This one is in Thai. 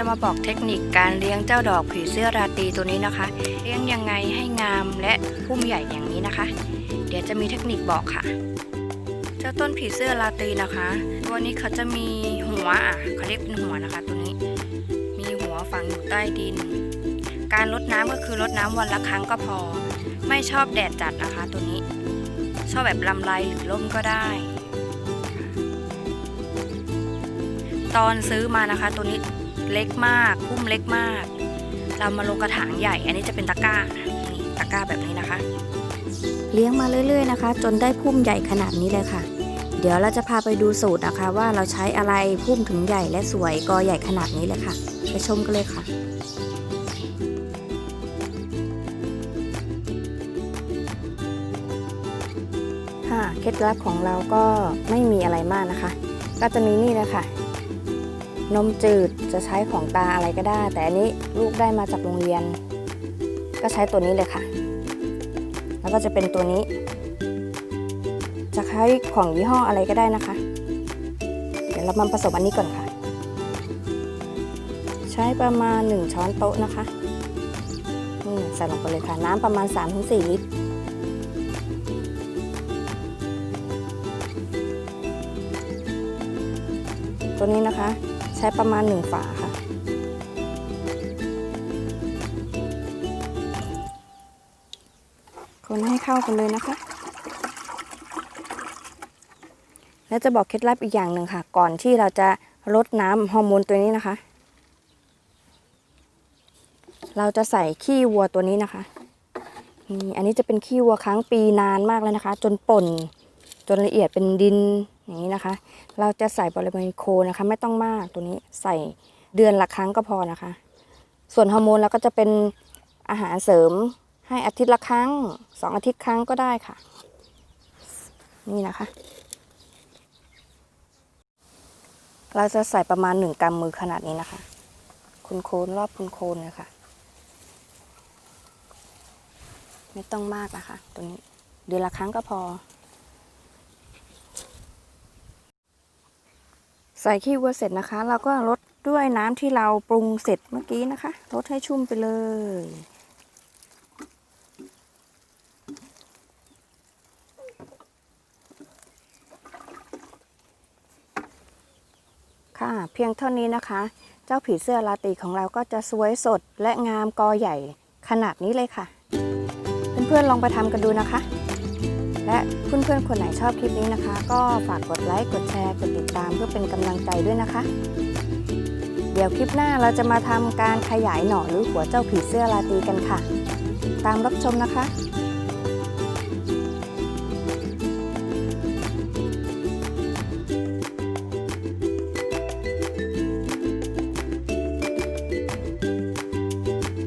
จะมาบอกเทคนิคการเลี้ยงเจ้าดอกผีเสื้อราตรีตัวนี้นะคะ เลี้ยงยังไงให้งามและพุ่มใหญ่อย่างนี้นะคะ เดี๋ยวจะมีเทคนิคบอกค่ะ เจ้าต้นผีเสื้อราตรีนะคะ ตัวนี้เขาจะมีหัวอะเขาเรียกเป็นหัวนะคะ ตัวนี้ มีหัวฝังอยู่ใต้ดิน การรดน้ำก็คือรดน้ำวันละครั้งก็พอ ไม่ชอบแดดจัดนะคะ ตัวนี้ ชอบแบบลำไรหรือร่มก็ได้ตอนซื้อมานะคะ ตัวนี้ เล็กมากพุ่มเล็กมาก เรามาลงกระถางใหญ่ อันนี้จะเป็นตะกร้านี่ตะกร้าแบบนี้นะคะ เลี้ยงมาเรื่อย ๆ นะคะ จนได้พุ่มใหญ่ขนาดนี้เลยค่ะ เดี๋ยวเราจะพาไปดูสูตรนะคะ ว่าเราใช้อะไรพุ่มถึงใหญ่และสวยกอใหญ่ขนาดนี้เลยค่ะไปชมกันเลยค่ะค่ะเคล็ดลับของเราก็ไม่มีอะไรมากนะคะ ก็จะมีนี่เลยค่ะ นมจืดจะใช้ของตาอะไรก็ได้ แต่อันนี้ลูกได้มาจากโรงเรียน ก็ใช้ตัวนี้เลยค่ะ แล้วก็จะเป็นตัวนี้ จะใช้ของยี่ห้ออะไรก็ได้นะคะ เดี๋ยวเรามาผสมอันนี้ก่อนค่ะ ใช้ประมาณ 1 ช้อนโต๊ะนะคะนี่ใส่ลงไปเลยค่ะ น้ำประมาณ 3-4 ลิตรตัวนี้นะคะ ใช้ประมาณ 1 ฝาค่ะ คนให้เข้ากันเลยนะคะ แล้วจะบอกเคล็ดลับอีกอย่างหนึ่งค่ะ ก่อนที่เราจะลดน้ำฮอร์โมนตัวนี้นะคะ เราจะใส่ขี้วัวตัวนี้นะคะนี่อันนี้จะเป็นขี้วัวค้างปีนานมากเลยนะคะ จนป่นจนละเอียดเป็นดิน อย่างนี้นะคะ เราจะใส่บริเวณโคนะคะ ไม่ต้องมากตัวนี้ใส่เดือนละครั้งก็พอนะคะ ส่วนฮอร์โมนเราก็จะเป็นอาหารเสริมให้อาทิตย์ละครั้งสองอาทิตย์ครั้งก็ได้ค่ะ นี่นะคะ เราจะใส่ประมาณหนึ่งกำมือขนาดนี้นะคะ คุณโคนรอบคุณโคนเลยค่ะ ไม่ต้องมากนะคะ ตัวนี้เดือนละครั้งก็พอ ใส่ขี้วัวเสร็จนะคะ เราก็ลดด้วยน้ำที่เราปรุงเสร็จเมื่อกี้นะคะลดให้ชุ่มไปเลย ค่ะเพียงเท่านี้นะคะ เจ้าผีเสื้อลาตีของเราก็จะสวยสดและงามกอใหญ่ขนาดนี้เลยค่ะ เพื่อนๆลองไปทำกันดูนะคะ และเพื่อนๆ คนไหนชอบคลิปนี้นะคะ ก็ฝากกดไลค์ กดแชร์ กดติดตามเพื่อเป็นกำลังใจด้วยนะคะ เดี๋ยวคลิปหน้าเราจะมาทำการขยายหน่อหรือหัวเจ้าผีเสื้อลาตีกันค่ะ ตามรับชมนะคะ